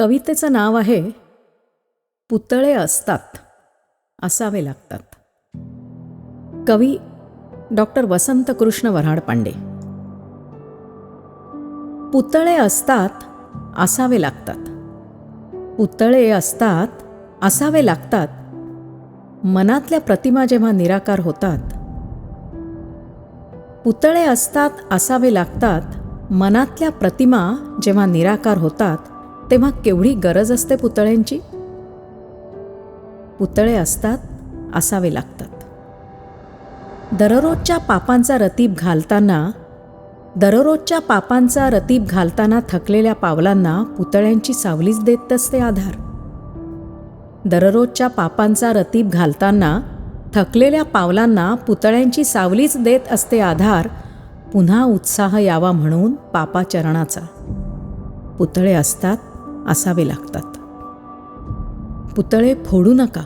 कवितेचं नाव आहे पुतळे असतात असावे लागतात. कवी डॉक्टर वसंत कृष्ण वराड पांडे पुतळे असतात असावे लागतात. पुतळे असतात असावे लागतात. मनातल्या प्रतिमा जेव्हा निराकार होतात पुतळे असतात असावे लागतात. मनातल्या प्रतिमा जेव्हा निराकार होतात तेव्हा केवढी गरज असते पुतळ्यांची? पुतळे असतात असावे लागतात. दररोजच्या पापांचा रतीब घालताना दररोजच्या पापांचा रतीब घालताना थकलेल्या पावलांना पुतळ्यांची सावलीच देत असते आधार. दररोजच्या पापांचा रतीब घालताना थकलेल्या पावलांना पुतळ्यांची सावलीच देत असते आधार पुन्हा उत्साह यावा म्हणून पापाचरणाचा. पुतळे असतात असावे लागतात. पुतळे फोडू नका.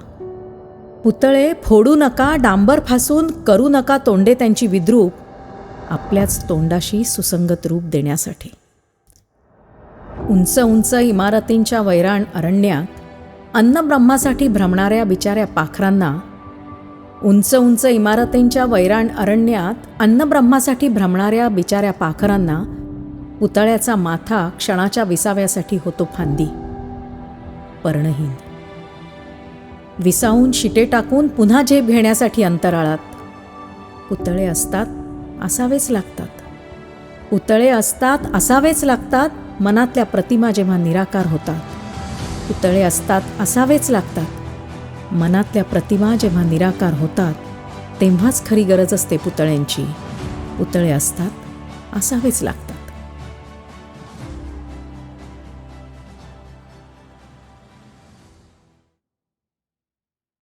पुतळे फोडू नका डांबर फासून करू नका तोंडे त्यांची विद्रूप आपल्याच तोंडाशी सुसंगत रूप देण्यासाठी. उंच उंच इमारतींच्या वैराण अरण्यात अन्नब्रह्मासाठी भ्रमणाऱ्या बिचाऱ्या पाखरांना उंच उंच इमारतींच्या वैराण अरण्यात अन्नब्रह्मासाठी भ्रमणाऱ्या बिचाऱ्या पाखरांना पुतळ्याचा माथा क्षणाच्या विसाव्यासाठी होतो फांदी. पर्णहीन विसावून शिटे टाकून पुन्हा झेप घेण्यासाठी अंतराळात. पुतळे असतात असावेच लागतात. पुतळे असतात असावेच लागतात मनातल्या प्रतिमा जेव्हा निराकार होतात. पुतळे असतात असावेच लागतात. मनातल्या प्रतिमा जेव्हा निराकार होतात तेव्हाच खरी गरज असते पुतळ्यांची. पुतळे असतात असावेच लागतात.